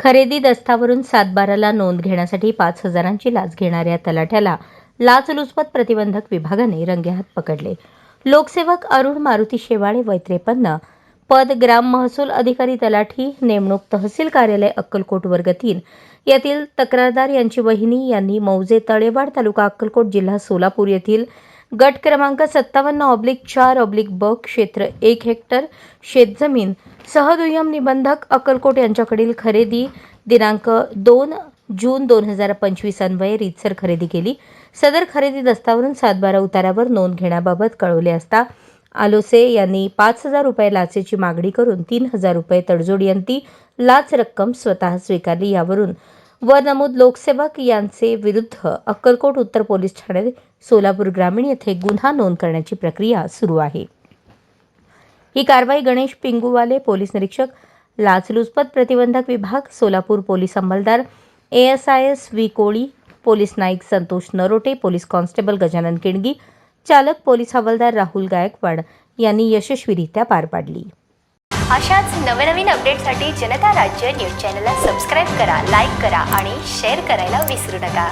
खरेदी दस्तावरून सातबाराला नोंद घेण्यासाठी पाच हजारांची लाच घेणाऱ्या तलाठ्याला लाचलुचपत प्रतिबंधक विभागाने रंगेहात पकडले. लोकसेवक अरुण मारुती शेवाळे वय त्रेपन्न पद ग्राम महसूल अधिकारी तलाठी नेमणूक तहसील कार्यालय अक्कलकोट वर्ग तीन. यातील तक्रारदार यांची वहिनी यांनी मौजे तळेवाड तालुका अक्कलकोट जिल्हा सोलापूर येथील गट क्रमांक सत्तावन्न ऑब्लिक चार ऑब्लिक ब क्षेत्र एक हेक्टर शेतजमीन सहदुय्यम निबंधक अक्कलकोट यांच्याकडील खरेदी दिनांक दोन जून दोन हजार पंचवीस अन्वये रीतसर खरेदी केली. सदर खरेदी दस्तावरून सातबारा उतारावर नोंद घेण्याबाबत कळवले असता आलोसे यांनी पाच हजार रुपये लाचेची मागणी करून तीन हजार रुपये तडजोडयंती लाच रक्कम स्वतः स्वीकारली. यावरून व नमूद लोकसेवक यांचे विरुद्ध अक्कलकोट उत्तर पोलीस ठाणे सोलापूर ग्रामीण येथे गुन्हा नोंद करण्याची प्रक्रिया सुरू आहे. ही कारवाई गणेश पिंगुवाले पोलीस निरीक्षक लाचलुचपत प्रतिबंधक विभाग Solapur police अंमलदार A S I S V Koli police Naik Santosh Narote police constable Gajanan Kingi चालक पोलीस हवालदार राहुल गायकवाड यांनी यशस्वीरित्या पार पाडली. अशाच नवनवीन अपडेटसाठी जनता राज्य न्यूज चॅनलला सबस्क्राईब करा लाईक करा आणि शेअर करायला विसरू नका.